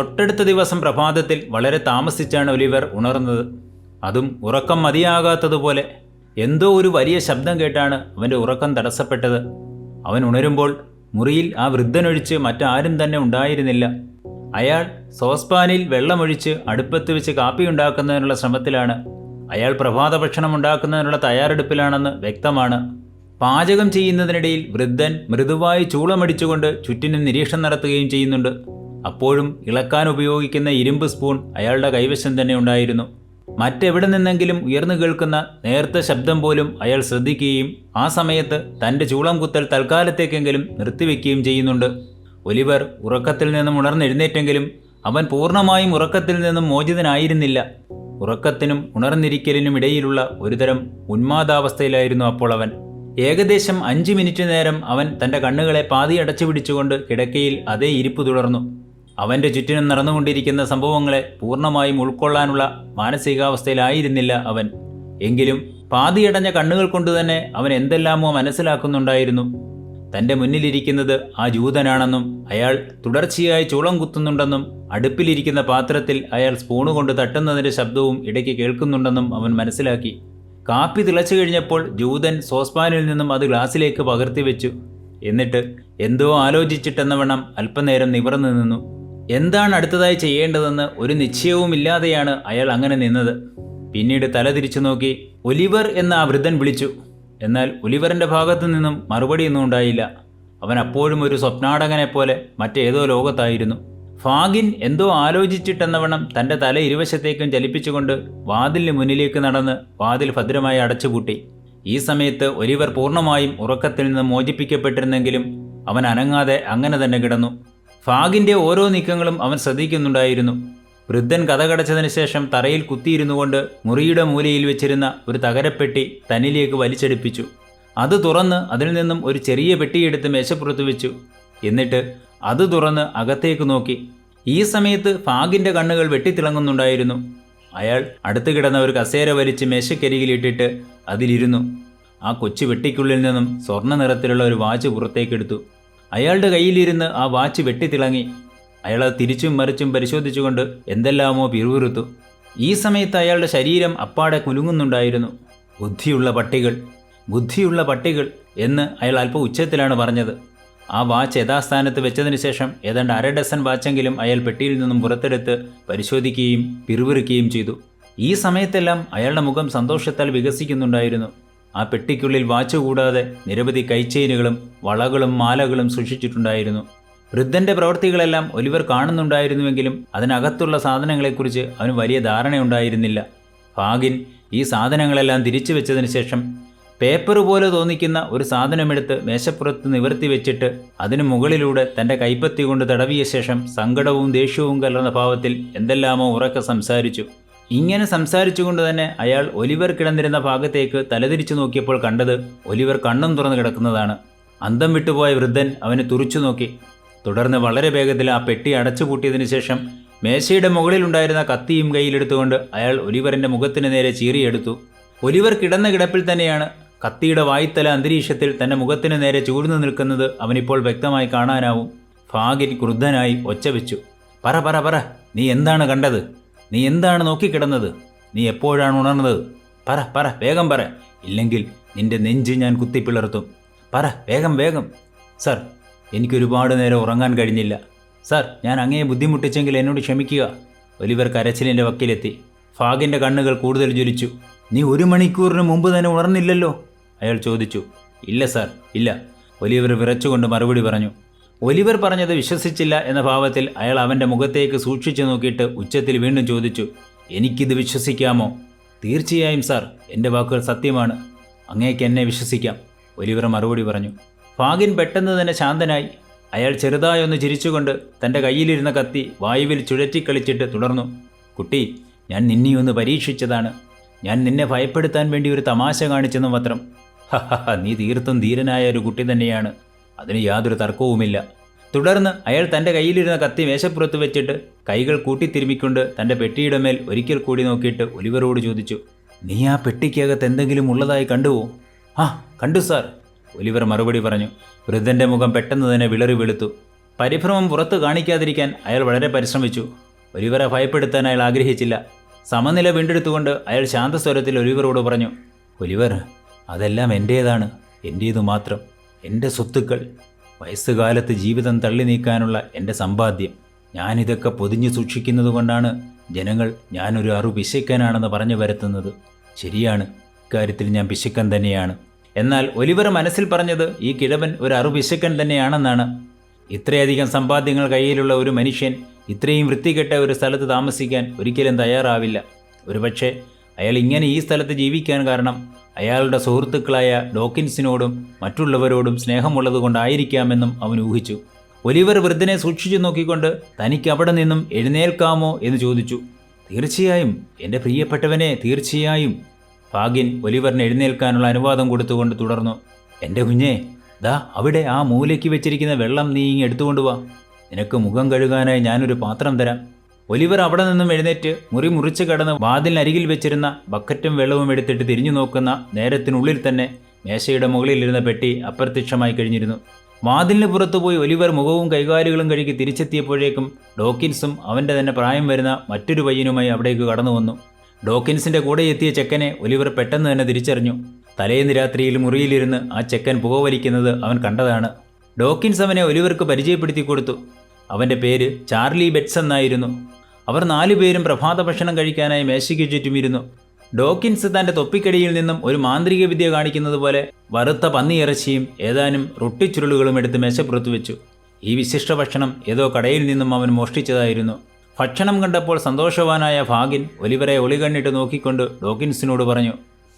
തൊട്ടടുത്ത ദിവസം പ്രഭാതത്തിൽ വളരെ താമസിച്ചാണ് ഒലിവർ ഉണർന്നത്. അതും ഉറക്കം മതിയാകാത്തതുപോലെ എന്തോ ഒരു വലിയ ശബ്ദം കേട്ടാണ് അവന്റെ ഉറക്കം തടസ്സപ്പെട്ടത്. അവൻ ഉണരുമ്പോൾ മുറിയിൽ ആ വൃദ്ധനൊഴിച്ച് മറ്റാരും തന്നെ ഉണ്ടായിരുന്നില്ല. അയാൾ സോസ്പാനിൽ വെള്ളമൊഴിച്ച് അടുപ്പത്ത് വെച്ച് കാപ്പി ഉണ്ടാക്കുന്നതിനുള്ള ശ്രമത്തിലാണ്. അയാൾ പ്രഭാത ഭക്ഷണം ഉണ്ടാക്കുന്നതിനുള്ള തയ്യാറെടുപ്പിലാണെന്ന് വ്യക്തമാണ്. പാചകം ചെയ്യുന്നതിനിടയിൽ വൃദ്ധൻ മൃദുവായി ചൂളമടിച്ചുകൊണ്ട് ചുറ്റിനും നിരീക്ഷണം നടത്തുകയും ചെയ്യുന്നുണ്ട്. അപ്പോഴും ഇളക്കാൻ ഉപയോഗിക്കുന്ന ഇരുമ്പ് സ്പൂൺ അയാളുടെ കൈവശം തന്നെ ഉണ്ടായിരുന്നു. മറ്റെവിടെ നിന്നെങ്കിലും ഉയർന്നു കേൾക്കുന്ന നേർത്ത ശബ്ദം പോലും അയാൾ ശ്രദ്ധിക്കുകയും ആ സമയത്ത് തന്റെ ചൂളം കുത്തൽ തൽക്കാലത്തേക്കെങ്കിലും നിർത്തിവെക്കുകയും ചെയ്യുന്നുണ്ട്. ഒലിവർ ഉറക്കത്തിൽ നിന്നും ഉണർന്നെഴുന്നേറ്റെങ്കിലും അവൻ പൂർണമായും ഉറക്കത്തിൽ നിന്നും മോചിതനായിരുന്നില്ല. ഉറക്കത്തിനും ഉണർന്നിരിക്കലിനും ഇടയിലുള്ള ഒരുതരം ഉന്മാദാവസ്ഥയിലായിരുന്നു അപ്പോൾ അവൻ. ഏകദേശം അഞ്ച് മിനിറ്റ് നേരം അവൻ തന്റെ കണ്ണുകളെ പാതി അടച്ചു പിടിച്ചുകൊണ്ട് കിടക്കയിൽ അതേ ഇരിപ്പ് തുടർന്നു. അവന്റെ ചുറ്റിനും നടന്നുകൊണ്ടിരിക്കുന്ന സംഭവങ്ങളെ പൂർണമായും ഉൾക്കൊള്ളാനുള്ള മാനസികാവസ്ഥയിലായിരുന്നില്ല അവൻ. എങ്കിലും പാതിയടഞ്ഞ കണ്ണുകൾ കൊണ്ട് തന്നെ അവൻ എന്തെല്ലാമോ മനസ്സിലാക്കുന്നുണ്ടായിരുന്നു. തന്റെ മുന്നിലിരിക്കുന്നത് ആ ജൂതനാണെന്നും അയാൾ തുടർച്ചയായി ചൂളം കുത്തുന്നുണ്ടെന്നും അടുപ്പിലിരിക്കുന്ന പാത്രത്തിൽ അയാൾ സ്പൂണ് കൊണ്ട് തട്ടുന്നതിന്റെ ശബ്ദവും ഇടയ്ക്ക് കേൾക്കുന്നുണ്ടെന്നും അവൻ മനസ്സിലാക്കി. കാപ്പി തിളച്ചു കഴിഞ്ഞപ്പോൾ ജൂതൻ സോസ്പാനിൽ നിന്നും അത് ഗ്ലാസ്സിലേക്ക് പകർത്തി വെച്ചു എന്നിട്ട് എന്തോ ആലോചിച്ചിട്ടെന്നവണ്ണം അല്പനേരം നിവർന്നു നിന്നു. എന്താണ് അടുത്തതായി ചെയ്യേണ്ടതെന്ന് ഒരു നിശ്ചയവുമില്ലാതെയാണ് അയാൾ അങ്ങനെ നിന്നത്. പിന്നീട് തല തിരിച്ചു നോക്കി ഒലിവർ എന്ന ആ വൃദ്ധൻ വിളിച്ചു. എന്നാൽ ഒലിവറിന്റെ ഭാഗത്തു നിന്നും മറുപടിയൊന്നും ഉണ്ടായില്ല. അവൻ അപ്പോഴും ഒരു സ്വപ്നാടകനെ പോലെ മറ്റേതോ ലോകത്തായിരുന്നു. ഫാഗിൻ എന്തോ ആലോചിച്ചിട്ടെന്നവണ്ണം തന്റെ തല ഇരുവശത്തേക്കും ചലിപ്പിച്ചുകൊണ്ട് വാതിലിന് മുന്നിലേക്ക് നടന്ന് വാതിൽ ഭദ്രമായി അടച്ചുപൂട്ടി. ഈ സമയത്ത് ഒലിവർ പൂർണമായും ഉറക്കത്തിൽ നിന്ന് മോചിപ്പിക്കപ്പെട്ടിരുന്നെങ്കിലും അവൻ അനങ്ങാതെ അങ്ങനെ തന്നെ കിടന്നു. ഫാഗിന്റെ ഓരോ നീക്കങ്ങളും അവൻ ശ്രദ്ധിക്കുന്നുണ്ടായിരുന്നു. വൃദ്ധൻ കഥകടച്ചതിന് ശേഷം തറയിൽ കുത്തിയിരുന്നു കൊണ്ട് മുറിയുടെ മൂലയിൽ വെച്ചിരുന്ന ഒരു തകരപ്പെട്ടി തന്നിലേക്ക് വലിച്ചെടുപ്പിച്ചു. അത് തുറന്ന് അതിൽ നിന്നും ഒരു ചെറിയ പെട്ടിയെടുത്ത് മേശപ്പുറത്ത് വെച്ചു. എന്നിട്ട് അത് തുറന്ന് അകത്തേക്ക് നോക്കി. ഈ സമയത്ത് ഫാഗിന്റെ കണ്ണുകൾ വെട്ടിത്തിളങ്ങുന്നുണ്ടായിരുന്നു. അയാൾ അടുത്ത് കിടന്ന ഒരു കസേര വലിച്ച് മേശക്കരികിലിട്ടിട്ട് അതിലിരുന്നു. ആ കൊച്ചു വെട്ടിക്കുള്ളിൽ നിന്നും സ്വർണ നിറത്തിലുള്ള ഒരു വാച്ച് പുറത്തേക്കെടുത്തു. അയാളുടെ കയ്യിലിരുന്ന് ആ വാച്ച് വെട്ടിത്തിളങ്ങി. അയാൾ തിരിച്ചും മറിച്ചും പരിശോധിച്ചുകൊണ്ട് എന്തെല്ലാമോ പിറുപിറുത്തു. ഈ സമയത്ത് അയാളുടെ ശരീരം അപ്പാടെ കുലുങ്ങുന്നുണ്ടായിരുന്നു. ബുദ്ധിയുള്ള പട്ടികൾ ബുദ്ധിയുള്ള പട്ടികൾ എന്ന് അയാൾ അല്പം ഉച്ചത്തിലാണ് പറഞ്ഞത്. ആ വാച്ച് യഥാസ്ഥാനത്ത് വെച്ചതിന് ശേഷം ഏതാണ്ട് അര ഡസൻ വാച്ചെങ്കിലും അയാൾ പെട്ടിയിൽ നിന്നും പുറത്തെടുത്ത് പരിശോധിക്കുകയും പിറുപിറുക്കുകയും ചെയ്തു. ഈ സമയത്തെല്ലാം അയാളുടെ മുഖം സന്തോഷത്താൽ വികസിക്കുന്നുണ്ടായിരുന്നു. ആ പെട്ടിക്കുള്ളിൽ വാച്ച് കൂടാതെ നിരവധി കൈച്ചെയിനുകളും വളകളും മാലകളും സൂക്ഷിച്ചിട്ടുണ്ടായിരുന്നു. വൃദ്ധന്റെ പ്രവൃത്തികളെല്ലാം ഒലിവർ കാണുന്നുണ്ടായിരുന്നുവെങ്കിലും അതിനകത്തുള്ള സാധനങ്ങളെക്കുറിച്ച് അവന് വലിയ ധാരണയുണ്ടായിരുന്നില്ല. ഫാഗിൻ ഈ സാധനങ്ങളെല്ലാം തിരിച്ചു വെച്ചതിന് ശേഷം പേപ്പർ പോലെ തോന്നിക്കുന്ന ഒരു സാധനമെടുത്ത് മേശപ്പുറത്ത് നിവർത്തി വെച്ചിട്ട് അതിനു മുകളിലൂടെ തന്റെ കൈപ്പത്തി കൊണ്ട് തടവിയ ശേഷം സങ്കടവും ദേഷ്യവും കലർന്ന ഭാവത്തിൽ എന്തെല്ലാമോ ഉറക്കെ സംസാരിച്ചു. ഇങ്ങനെ സംസാരിച്ചുകൊണ്ട് തന്നെ അയാൾ ഒലിവർ കിടന്നിരുന്ന ഭാഗത്തേക്ക് തലതിരിച്ചു നോക്കിയപ്പോൾ കണ്ടത് ഒലിവർ കണ്ണും തുറന്നു കിടക്കുന്നതാണ്. അന്തം വിട്ടുപോയ വൃദ്ധൻ അവനെ തുറിച്ചു നോക്കി. തുടർന്ന് വളരെ വേഗത്തിൽ ആ പെട്ടി അടച്ചുപൂട്ടിയതിനു ശേഷം മേശയുടെ മുകളിലുണ്ടായിരുന്ന കത്തിയും കയ്യിലെടുത്തുകൊണ്ട് അയാൾ ഒലിവറിന്റെ മുഖത്തിന് നേരെ ചീറിയെടുത്തു. ഒലിവർ കിടന്ന കിടപ്പിൽ തന്നെയാണ് കത്തിയുടെ വായ്ത്തല അന്തരീക്ഷത്തിൽ തന്റെ മുഖത്തിന് നേരെ ചൂഴ്ന്നു നിൽക്കുന്നത് അവനിപ്പോൾ വ്യക്തമായി കാണാനാവും. ഫാഗിൻ ക്രുദ്ധനായി ഒച്ച വെച്ചു. പറ പറ പറ നീ എന്താണ് കണ്ടത്? നീ എന്താണ് നോക്കിക്കിടന്നത്? നീ എപ്പോഴാണ് ഉണർന്നത്? പറ പറ വേഗം പറ. ഇല്ലെങ്കിൽ നിന്റെ നെഞ്ച് ഞാൻ കുത്തിപ്പിളർത്തും. പറ വേഗം വേഗം. സർ എനിക്കൊരുപാട് നേരം ഉറങ്ങാൻ കഴിഞ്ഞില്ല. സർ ഞാൻ അങ്ങേ ബുദ്ധിമുട്ടിച്ചെങ്കിൽ എന്നോട് ക്ഷമിക്കുക. ഒലിവർ കരച്ചിലിന്റെ വക്കിലെത്തി. ഫാഗിന്റെ കണ്ണുകൾ കൂടുതൽ ജ്വലിച്ചു. നീ ഒരു മണിക്കൂറിന് മുമ്പ് തന്നെ ഉണർന്നില്ലല്ലോ? അയാൾ ചോദിച്ചു. ഇല്ല സർ ഇല്ല. ഒലിവർ വിറച്ചുകൊണ്ട് മറുപടി പറഞ്ഞു. ഒലിവർ പറഞ്ഞത് വിശ്വസിച്ചില്ല എന്ന ഭാവത്തിൽ അയാൾ അവന്റെ മുഖത്തേക്ക് സൂക്ഷിച്ചു നോക്കിയിട്ട് ഉച്ചത്തിൽ വീണ്ടും ചോദിച്ചു എനിക്കിത് വിശ്വസിക്കാമോ? തീർച്ചയായും സാർ. എന്റെ വാക്കുകൾ സത്യമാണ്. അങ്ങേക്ക് എന്നെ വിശ്വസിക്കാം ഒലിവർ മറുപടി പറഞ്ഞു. ഫാഗിൻ പെട്ടെന്ന് തന്നെ ശാന്തനായി. അയാൾ ചെറുതായൊന്ന് ചിരിച്ചുകൊണ്ട് തന്റെ കയ്യിലിരുന്ന കത്തി വായുവിൽ ചുഴറ്റിക്കളിച്ചിട്ട് തുടർന്നു. കുട്ടി ഞാൻ നിന്നെ ഒന്ന് പരീക്ഷിച്ചതാണ്. ഞാൻ നിന്നെ ഭയപ്പെടുത്താൻ വേണ്ടി ഒരു തമാശ കാണിച്ചെന്ന് മാത്രം. നീ തീർത്തും ധീരനായ ഒരു കുട്ടി തന്നെയാണ്. അതിന് യാതൊരു തർക്കവുമില്ല. തുടർന്ന് അയാൾ തന്റെ കയ്യിലിരുന്ന കത്തി മേശപ്പുറത്ത് വെച്ചിട്ട് കൈകൾ കൂട്ടിത്തിരുമിക്കൊണ്ട് തന്റെ പെട്ടിയുടെ മേൽ ഒരിക്കൽ കൂടി നോക്കിയിട്ട് ഒലിവറോട് ചോദിച്ചു നീ ആ പെട്ടിക്കകത്ത് എന്തെങ്കിലും ഉള്ളതായി കണ്ടുവോ? ആ കണ്ടു സാർ ഒലിവർ മറുപടി പറഞ്ഞു. വൃദ്ധന്റെ മുഖം പെട്ടെന്ന് തന്നെ വിളറി വെളുത്തു. പരിഭ്രമം പുറത്തു കാണിക്കാതിരിക്കാൻ അയാൾ വളരെ പരിശ്രമിച്ചു. ഒലിവറെ ഭയപ്പെടുത്താൻ അയാൾ ആഗ്രഹിച്ചില്ല. സമനില വീണ്ടെടുത്തുകൊണ്ട് അയാൾ ശാന്തസ്വരത്തിൽ ഒലിവറോട് പറഞ്ഞു ഒലിവർ അതെല്ലാം എന്റേതാണ് എന്റേതു മാത്രം. എന്റെ സ്വത്തുക്കൾ വയസ്സുകാലത്ത് ജീവിതം തള്ളി നീക്കാനുള്ള എന്റെ സമ്പാദ്യം. ഞാനിതൊക്കെ പൊതിഞ്ഞു സൂക്ഷിക്കുന്നത് കൊണ്ടാണ് ജനങ്ങൾ ഞാനൊരു അറു പിശയ്ക്കനാണെന്ന് പറഞ്ഞു വരുത്തുന്നത്. ശരിയാണ് ഇക്കാര്യത്തിൽ ഞാൻ പിശുക്കൻ തന്നെയാണ്. എന്നാൽ ഒലിവർ മനസ്സിൽ പറഞ്ഞത് ഈ കിഴവൻ ഒരു അറു പിശുക്കൻ തന്നെയാണെന്നാണ്. ഇത്രയധികം സമ്പാദ്യങ്ങൾ കയ്യിലുള്ള ഒരു മനുഷ്യൻ ഇത്രയും വൃത്തികെട്ട ഒരു സ്ഥലത്ത് താമസിക്കാൻ ഒരിക്കലും തയ്യാറാവില്ല. ഒരുപക്ഷെ അയാൾ ഇങ്ങനെ ഈ സ്ഥലത്ത് ജീവിക്കാൻ കാരണം അയാളുടെ സുഹൃത്തുക്കളായ ഡോക്കിൻസിനോടും മറ്റുള്ളവരോടും സ്നേഹമുള്ളതുകൊണ്ടായിരിക്കാമെന്നും അവൻ ഊഹിച്ചു. ഒലിവർ വൃദ്ധനെ സൂക്ഷിച്ചു നോക്കിക്കൊണ്ട് തനിക്ക് അവിടെ നിന്നും എഴുന്നേൽക്കാമോ എന്ന് ചോദിച്ചു. തീർച്ചയായും എന്റെ പ്രിയപ്പെട്ടവനെ തീർച്ചയായും. ഭാഗ്യൻ ഒലിവറിന് എഴുന്നേൽക്കാനുള്ള അനുവാദം കൊടുത്തുകൊണ്ട് തുടർന്നു. എന്റെ കുഞ്ഞേ ദാ അവിടെ ആ മൂലയ്ക്ക് വെച്ചിരിക്കുന്ന വെള്ളം നീ ഇങ്ങ് എടുത്തുകൊണ്ട് വാ. നിനക്ക് മുഖം കഴുകാനായി ഞാനൊരു പാത്രം തരാം. ഒലിവർ അവിടെ നിന്നും എഴുന്നേറ്റ് മുറി മുറിച്ച് കടന്ന് വാതിലിനരികിൽ വെച്ചിരുന്ന ബക്കറ്റും വെള്ളവും എടുത്തിട്ട് തിരിഞ്ഞു നോക്കുന്ന നേരത്തിനുള്ളിൽ തന്നെ മേശയുടെ മുകളിലിരുന്ന പെട്ടി അപ്രത്യക്ഷമായി കഴിഞ്ഞിരുന്നു. വാതിലിന് പുറത്തുപോയി ഒലിവർ മുഖവും കൈകാലുകളും കഴുകി തിരിച്ചെത്തിയപ്പോഴേക്കും ഡോക്കിൻസും അവന്റെ തന്നെ പ്രായം വരുന്ന മറ്റൊരു പയ്യനുമായി അവിടേക്ക് കടന്നു വന്നു. ഡോക്കിൻസിന്റെ കൂടെ എത്തിയ ചെക്കനെ ഒലിവർ പെട്ടെന്ന് തന്നെ തിരിച്ചറിഞ്ഞു. തലേന്ന് രാത്രിയിൽ മുറിയിലിരുന്ന് ആ ചെക്കൻ പുകവലിക്കുന്നത് അവൻ കണ്ടതാണ്. ഡോക്കിൻസ് അവനെ ഒലിവർക്ക് പരിചയപ്പെടുത്തി കൊടുത്തു. അവന്റെ പേര് ചാർലി ബെറ്റ്സ് എന്നായിരുന്നു. അവർ നാലുപേരും പ്രഭാത ഭക്ഷണം കഴിക്കാനായി മേശയ്ക്ക് ചുറ്റുമിരുന്നു ഡോക്കിൻസ് തന്റെ തൊപ്പിക്കടിയിൽ നിന്നും ഒരു മാന്ത്രിക വിദ്യ കാണിക്കുന്നത് പോലെ വറുത്ത പന്നിയിറച്ചിയും ഏതാനും റൊട്ടിച്ചുരുളുകളും എടുത്ത് മേശപ്പുറത്ത് വെച്ചു. ഈ വിശിഷ്ട ഭക്ഷണം ഏതോ കടയിൽ നിന്നും അവൻ മോഷ്ടിച്ചതായിരുന്നു. ഭക്ഷണം കണ്ടപ്പോൾ സന്തോഷവാനായ ഭാഗിൻ ഒലിവരെ ഒളികണ്ണിട്ട് നോക്കിക്കൊണ്ട് ഡോക്കിൻസിനോട് പറഞ്ഞു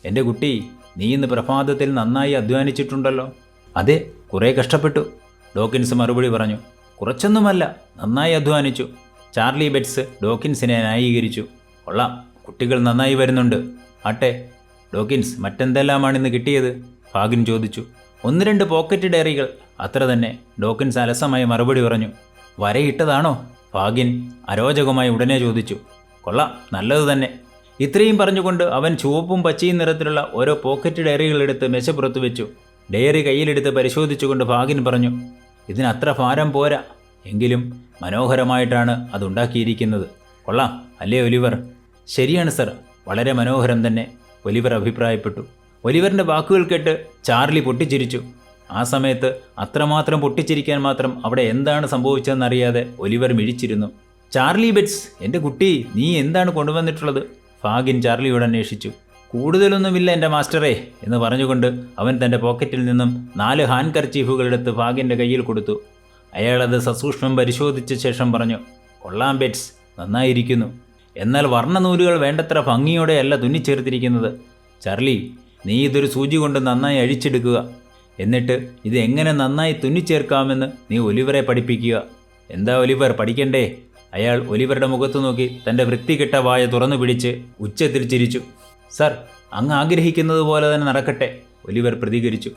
എന്റെ കുട്ടി നീ ഇന്ന് പ്രഭാതത്തിൽ നന്നായി അധ്വാനിച്ചിട്ടുണ്ടല്ലോ. അതെ കുറേ കഷ്ടപ്പെട്ടു ഡോക്കിൻസ് മറുപടി പറഞ്ഞു. കുറച്ചൊന്നുമല്ല നന്നായി അധ്വാനിച്ചു. ചാർലി ബെറ്റ്സ് ഡോക്കിൻസിനെ ന്യായീകരിച്ചു. കൊള്ളാം കുട്ടികൾ നന്നായി വരുന്നുണ്ട്. ആട്ടെ ഡോക്കിൻസ് മറ്റെന്തെല്ലാമാണിന്ന് കിട്ടിയത്? ഫാഗിൻ ചോദിച്ചു. ഒന്ന് രണ്ട് പോക്കറ്റ് ഡയറികൾ. അത്ര തന്നെ ഡോക്കിൻസ് അലസമായി മറുപടി പറഞ്ഞു. വരയിട്ടതാണോ? ഫാഗിൻ അരോചകമായി ഉടനെ ചോദിച്ചു. കൊള്ളാം നല്ലത് തന്നെ. ഇത്രയും പറഞ്ഞുകൊണ്ട് അവൻ ചുവപ്പും പച്ചയും നിറത്തിലുള്ള ഓരോ പോക്കറ്റ് ഡയറികളെടുത്ത് മെച്ചപ്പുറത്ത് വെച്ചു. ഡയറി കയ്യിലെടുത്ത് പരിശോധിച്ചുകൊണ്ട് ഫാഗിൻ പറഞ്ഞു ഇതിന് അത്ര ഭാരം പോരാ. എങ്കിലും മനോഹരമായിട്ടാണ് അതുണ്ടാക്കിയിരിക്കുന്നത്. കൊള്ളാം അല്ലേ ഒലിവർ? ശരിയാണ് സർ വളരെ മനോഹരം തന്നെ ഒലിവർ അഭിപ്രായപ്പെട്ടു. ഒലിവറിന്റെ വാക്കുകൾ കേട്ട് ചാർലി പൊട്ടിച്ചിരിച്ചു. ആ സമയത്ത് അത്രമാത്രം പൊട്ടിച്ചിരിക്കാൻ മാത്രം അവിടെ എന്താണ് സംഭവിച്ചതെന്നറിയാതെ ഒലിവർ മിഴിച്ചിരുന്നു. ചാർലി ബെറ്റ്സ് എന്റെ കുട്ടി നീ എന്താണ് കൊണ്ടുവന്നിട്ടുള്ളത്? ഫാഗിൻ ചാർലിയോട് അന്വേഷിച്ചു. കൂടുതലൊന്നുമില്ല എന്റെ മാസ്റ്ററേ എന്ന് പറഞ്ഞുകൊണ്ട് അവൻ തന്റെ പോക്കറ്റിൽ നിന്നും നാല് ഹാൻഡ് എടുത്ത് ഭാഗ്യന്റെ കയ്യിൽ കൊടുത്തു. അയാളത് സസൂക്ഷ്മം പരിശോധിച്ച ശേഷം പറഞ്ഞു കൊള്ളാം ബെറ്റ്സ്. നന്നായിരിക്കുന്നു. എന്നാൽ വർണനൂലുകൾ വേണ്ടത്ര ഭംഗിയോടെയല്ല തുന്നിച്ചേർത്തിരിക്കുന്നത്. ചാർലി നീ ഇതൊരു സൂചി കൊണ്ട് നന്നായി അഴിച്ചെടുക്കുക. എന്നിട്ട് ഇത് എങ്ങനെ നന്നായി തുന്നിച്ചേർക്കാമെന്ന് നീ ഒലിവറെ പഠിപ്പിക്കുക. എന്താ ഒലിവർ പഠിക്കണ്ടേ? അയാൾ ഒലിവറുടെ മുഖത്തു നോക്കി തന്റെ വൃത്തികെട്ട വായ തുറന്നു പിടിച്ച് ഉച്ചത്തിൽ ചിരിച്ചു. സർ അങ്ങ് ആഗ്രഹിക്കുന്നത് പോലെ തന്നെ നടക്കട്ടെ ഒലിവർ പ്രതികരിച്ചു.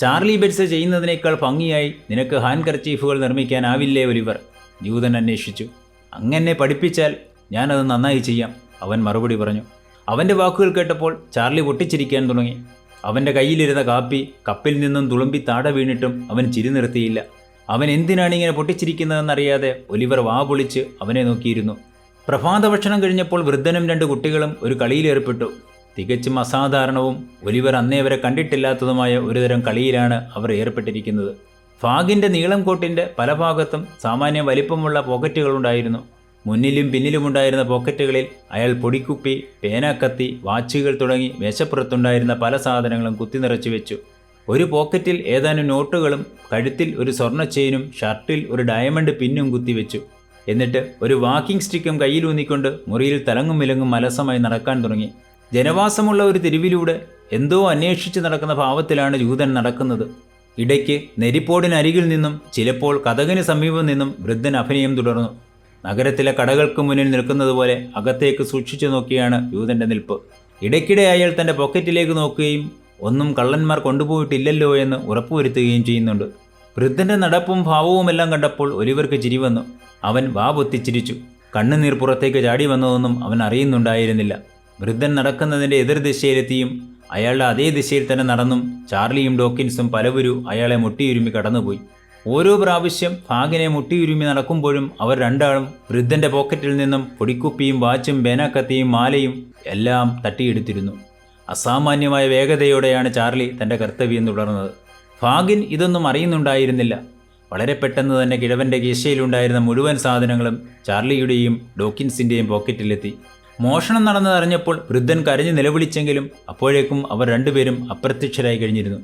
ചാർലി ബെറ്റ്സ് ചെയ്യുന്നതിനേക്കാൾ ഭംഗിയായി നിനക്ക് ഹാൻഡ് കർച്ചീഫുകൾ നിർമ്മിക്കാനാവില്ലേ ഒലിവർ? ജൂതൻ അന്വേഷിച്ചു. അങ്ങനെ പഠിപ്പിച്ചാൽ ഞാനത് നന്നായി ചെയ്യാം അവൻ മറുപടി പറഞ്ഞു. അവന്റെ വാക്കുകൾ കേട്ടപ്പോൾ ചാർലി പൊട്ടിച്ചിരിക്കാൻ തുടങ്ങി. അവന്റെ കയ്യിലിരുന്ന കാപ്പി കപ്പിൽ നിന്നും തുളുമ്പി താട വീണിട്ടും അവൻ ചിരി നിർത്തിയില്ല. അവൻ എന്തിനാണ് ഇങ്ങനെ പൊട്ടിച്ചിരിക്കുന്നതെന്നറിയാതെ ഒലിവർ വാ പൊളിച്ച് അവനെ നോക്കിയിരുന്നു. പ്രഭാത ഭക്ഷണം കഴിഞ്ഞപ്പോൾ വൃദ്ധനും രണ്ട് കുട്ടികളും ഒരു കളിയിലേർപ്പെട്ടു തികച്ചും അസാധാരണവും ഒലിവർ അന്നേ വരെ കണ്ടിട്ടില്ലാത്തതുമായ ഒരുതരം കളിയിലാണ് അവർ ഏർപ്പെട്ടിരിക്കുന്നത്. ഫാഗിന്റെ നീളം കോട്ടിന്റെ പല ഭാഗത്തും സാമാന്യ വലിപ്പമുള്ള പോക്കറ്റുകളുണ്ടായിരുന്നു മുന്നിലും പിന്നിലുമുണ്ടായിരുന്ന പോക്കറ്റുകളിൽ അയാൾ പൊടിക്കുപ്പി പേനാക്കത്തി വാച്ചുകൾ തുടങ്ങി മേശപ്പുറത്തുണ്ടായിരുന്ന പല സാധനങ്ങളും കുത്തി നിറച്ചു വെച്ചു. ഒരു പോക്കറ്റിൽ ഏതാനും നോട്ടുകളും കഴുത്തിൽ ഒരു സ്വർണ ചെയിനും ഷർട്ടിൽ ഒരു ഡയമണ്ട് പിന്നും കുത്തിവെച്ചു എന്നിട്ട് ഒരു വാക്കിംഗ് സ്റ്റിക്കും കയ്യിലൂന്നിക്കൊണ്ട് മുറിയിൽ തലങ്ങും വിലങ്ങും മലസമായി നടക്കാൻ തുടങ്ങി. ജനവാസമുള്ള ഒരു തെരുവിലൂടെ എന്തോ അന്വേഷിച്ച് നടക്കുന്ന ഭാവത്തിലാണ് ജൂതൻ നടക്കുന്നത്. ഇടയ്ക്ക് നെരിപ്പോടിനരികിൽ നിന്നും ചിലപ്പോൾ കഥകിന് സമീപം നിന്നും വൃദ്ധൻ അഭിനയം തുടർന്നു. നഗരത്തിലെ കടകൾക്ക് മുന്നിൽ നിൽക്കുന്നത് പോലെ അകത്തേക്ക് സൂക്ഷിച്ചു നോക്കിയാണ് യൂതന്റെ നിൽപ്പ്. ഇടയ്ക്കിടെ അയാൾ തന്റെ പോക്കറ്റിലേക്ക് നോക്കുകയും ഒന്നും കള്ളന്മാർ കൊണ്ടുപോയിട്ടില്ലല്ലോ എന്ന് ഉറപ്പുവരുത്തുകയും ചെയ്യുന്നുണ്ട്. വൃദ്ധന്റെ നടപ്പും ഭാവവുമെല്ലാം കണ്ടപ്പോൾ ഒലിവർക്ക് ചിരി വന്നു. അവൻ വാ പൊത്തിച്ചിരിച്ചു. കണ്ണുനീർ പുറത്തേക്ക് ചാടി വന്നതൊന്നും അവൻ അറിയുന്നുണ്ടായിരുന്നില്ല. വൃദ്ധൻ നടക്കുന്നതിന്റെ എതിർദിശയിലെത്തിയും അയാളുടെ അതേ ദിശയിൽ തന്നെ നടന്നും ചാർലിയും ഡോക്കിൻസും പലവരും അയാളെ മുട്ടിയുരുമി കടന്നുപോയി. ഓരോ പ്രാവശ്യം ഭാഗിനെ മുട്ടിയുരുമി നടക്കുമ്പോഴും അവർ രണ്ടാളും വൃദ്ധന്റെ പോക്കറ്റിൽ നിന്നും പൊടിക്കുപ്പിയും വാച്ചും ബേനാക്കത്തിയും മാലയും എല്ലാം തട്ടിയെടുത്തിരുന്നു. അസാമാന്യമായ വേഗതയോടെയാണ് ചാർലി തന്റെ കർത്തവ്യം തുടർന്നത്. ഭാഗിൻ ഇതൊന്നും അറിയുന്നുണ്ടായിരുന്നില്ല. വളരെ പെട്ടെന്ന് തന്നെ കിഴവന്റെ കീശയിലുണ്ടായിരുന്ന മുഴുവൻ സാധനങ്ങളും ചാർലിയുടെയും ഡോക്കിൻസിന്റെയും പോക്കറ്റിലെത്തി. മോഷണം നടന്നതറിഞ്ഞപ്പോൾ വൃദ്ധൻ കരഞ്ഞു നിലവിളിച്ചെങ്കിലും അപ്പോഴേക്കും അവർ രണ്ടുപേരും അപ്രത്യക്ഷരായി കഴിഞ്ഞിരുന്നു.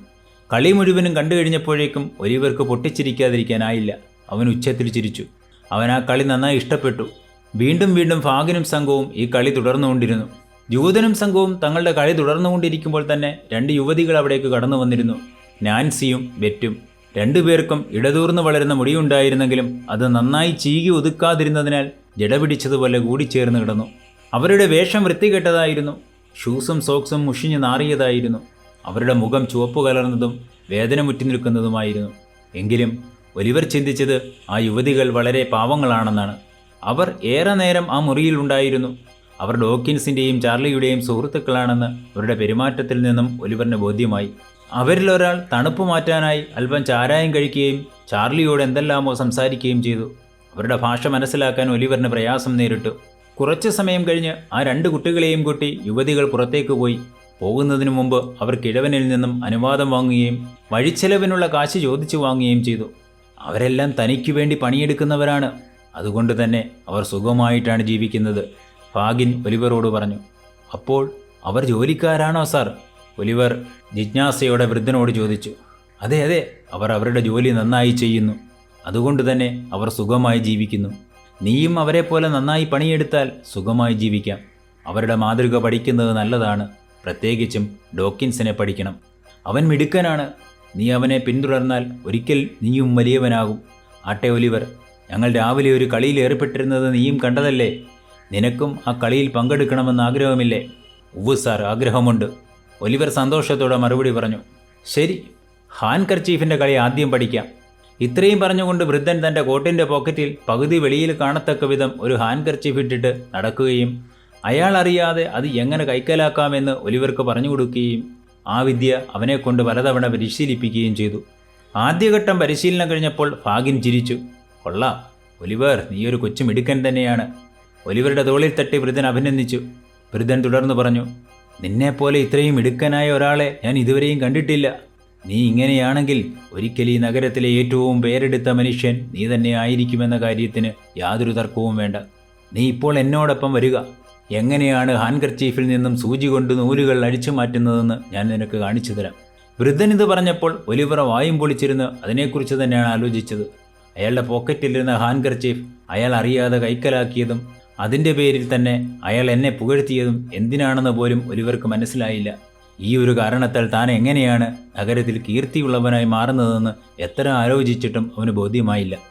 കളി മുഴുവനും കണ്ടു കഴിഞ്ഞപ്പോഴേക്കും ഒലിവർക്ക് പൊട്ടിച്ചിരിക്കാതിരിക്കാനായില്ല. അവൻ ഉച്ചത്തിൽ ചിരിച്ചു. അവൻ ആ കളി നന്നായി ഇഷ്ടപ്പെട്ടു. വീണ്ടും വീണ്ടും ഫാഗിനും സംഘവും ഈ കളി തുടർന്നുകൊണ്ടിരുന്നു. ജൂതനും സംഘവും തങ്ങളുടെ കളി തുടർന്നുകൊണ്ടിരിക്കുമ്പോൾ തന്നെ രണ്ട് യുവതികൾ അവിടേക്ക് കടന്നു വന്നിരുന്നു. നാൻസിയും ബെറ്റും. രണ്ടുപേർക്കും ഇടതൂർന്ന് വളരുന്ന മുടിയുണ്ടായിരുന്നെങ്കിലും അത് നന്നായി ചീകി ഒതുക്കാതിരുന്നതിനാൽ ജടപിടിച്ചതുപോലെ കൂടിച്ചേർന്ന് കിടന്നു. അവരുടെ വേഷം വൃത്തികെട്ടതായിരുന്നു. ഷൂസും സോക്സും മുഷിഞ്ഞു നാറിയതായിരുന്നു. അവരുടെ മുഖം ചുവപ്പ് കലർന്നതും വേദന മുറ്റി നിൽക്കുന്നതുമായിരുന്നു. എങ്കിലും ഒലിവർ ചിന്തിച്ചത് ആ യുവതികൾ വളരെ പാവങ്ങളാണെന്നാണ്. അവർ ഏറെ നേരം ആ മുറിയിൽ ഉണ്ടായിരുന്നു. അവർ ഡോക്കിൻസിന്റെയും ചാർലിയുടെയും സുഹൃത്തുക്കളാണെന്ന് അവരുടെ പെരുമാറ്റത്തിൽ നിന്നും ഒലിവറിന് ബോധ്യമായി. അവരിലൊരാൾ തണുപ്പ് മാറ്റാനായി അല്പം ചാരായം കഴിക്കുകയും ചാർലിയോട് എന്തെല്ലാമോ സംസാരിക്കുകയും ചെയ്തു. അവരുടെ ഭാഷ മനസ്സിലാക്കാൻ ഒലിവറിന് പ്രയാസം നേരിട്ടു. കുറച്ചു സമയം കഴിഞ്ഞ് ആ രണ്ട് കുട്ടികളെയും കൂട്ടി യുവതികൾ പുറത്തേക്ക് പോയി. പോകുന്നതിനു മുമ്പ് അവർ കിഴവനിൽ നിന്നും അനുവാദം വാങ്ങുകയും വഴിച്ചെലവിനുള്ള കാശ് ചോദിച്ചു വാങ്ങുകയും ചെയ്തു. അവരെല്ലാം തനിക്ക് വേണ്ടി പണിയെടുക്കുന്നവരാണ്. അതുകൊണ്ട് തന്നെ അവർ സുഖമായിട്ടാണ് ജീവിക്കുന്നത് ഫാഗിൻ ഒലിവറോട് പറഞ്ഞു. അപ്പോൾ അവർ ജോലിക്കാരാണോ സാർ? ഒലിവർ ജിജ്ഞാസയോടെ വൃദ്ധനോട് ചോദിച്ചു. അതെ അതെ അവർ അവരുടെ ജോലി നന്നായി ചെയ്യുന്നു. അതുകൊണ്ട് തന്നെ അവർ സുഖമായി ജീവിക്കുന്നു. നീയും അവരെ പോലെ നന്നായി പണിയെടുത്താൽ സുഖമായി ജീവിക്കാം. അവരുടെ മാതൃക പഠിക്കുന്നത് നല്ലതാണ്. പ്രത്യേകിച്ചും ഡോക്കിൻസിനെ പഠിക്കണം. അവൻ മിടുക്കനാണ്. നീ അവനെ പിന്തുടർന്നാൽ ഒരിക്കൽ നീയും വലിയവനാകും. ആട്ടെ ഒലിവർ ഞങ്ങൾ രാവിലെ ഒരു കളിയിൽ ഏർപ്പെട്ടിരുന്നത് നീയും കണ്ടതല്ലേ? നിനക്കും ആ കളിയിൽ പങ്കെടുക്കണമെന്ന് ആഗ്രഹമില്ലേ? ഉവ്വ് സാർ ആഗ്രഹമുണ്ട്. ഒലിവർ സന്തോഷത്തോടെ മറുപടി പറഞ്ഞു ശരി ഹാൻ കർച്ചീഫിന്റെ കളി ആദ്യം പഠിക്കാം. ഇത്രയും പറഞ്ഞുകൊണ്ട് വൃദ്ധൻ തന്റെ കോട്ടിന്റെ പോക്കറ്റിൽ പകുതി വെളിയിൽ കാണത്തക്ക വിധം ഒരു ഹാൻഡ് കർച്ചീഫ് ഇട്ടിട്ട് നടക്കുകയും അയാൾ അറിയാതെ അത് എങ്ങനെ കൈക്കലാക്കാമെന്ന് ഒലിവർക്ക് പറഞ്ഞു കൊടുക്കുകയും ആ വിദ്യ അവനെ കൊണ്ട് പലതവണ പരിശീലിപ്പിക്കുകയും ചെയ്തു. ആദ്യഘട്ടം പരിശീലനം കഴിഞ്ഞപ്പോൾ ഫാഗിൻ ചിരിച്ചു. കൊള്ളാം. ഒലിവർ നീയൊരു കൊച്ചു മിടുക്കൻ തന്നെയാണ്. ഒലിവറുടെ തോളിൽ തട്ടി വൃദ്ധൻ അഭിനന്ദിച്ചു. വൃദ്ധൻ തുടർന്ന് പറഞ്ഞു നിന്നെപ്പോലെ ഇത്രയും മിടുക്കനായ ഒരാളെ ഞാൻ ഇതുവരെയും കണ്ടിട്ടില്ല. നീ ഇങ്ങനെയാണെങ്കിൽ ഒരിക്കൽ ഈ നഗരത്തിലെ ഏറ്റവും പേരെടുത്ത മനുഷ്യൻ നീ തന്നെ ആയിരിക്കുമെന്ന കാര്യത്തിന് യാതൊരു തർക്കവും വേണ്ട. നീ ഇപ്പോൾ എന്നോടൊപ്പം വരിക. എങ്ങനെയാണ് ഹാൻകർച്ചീഫിൽ നിന്നും സൂചി കൊണ്ട് നൂലുകൾ അഴിച്ചു മാറ്റുന്നതെന്ന് ഞാൻ നിനക്ക് കാണിച്ചു തരാം. വൃദ്ധൻ ഇത് പറഞ്ഞപ്പോൾ ഒലിവറ വായും പൊളിച്ചിരുന്ന് അതിനെക്കുറിച്ച് തന്നെയാണ് ആലോചിച്ചത്. അയാളുടെ പോക്കറ്റിലിരുന്ന ഹാൻകർച്ചീഫ് അയാൾ അറിയാതെ കൈക്കലാക്കിയതും അതിന്റെ പേരിൽ തന്നെ അയാൾ എന്നെ പുകഴ്ത്തിയതും എന്തിനാണെന്ന് പോലും ഒലിവർക്ക് മനസ്സിലായില്ല. ഈ ഒരു കാരണത്താൽ താൻ എങ്ങനെയാണ് നഗരത്തിൽ കീർത്തിയുള്ളവനായി മാറുന്നതെന്ന് എത്ര ആലോചിച്ചിട്ടും അവന് ബോധ്യമായില്ല.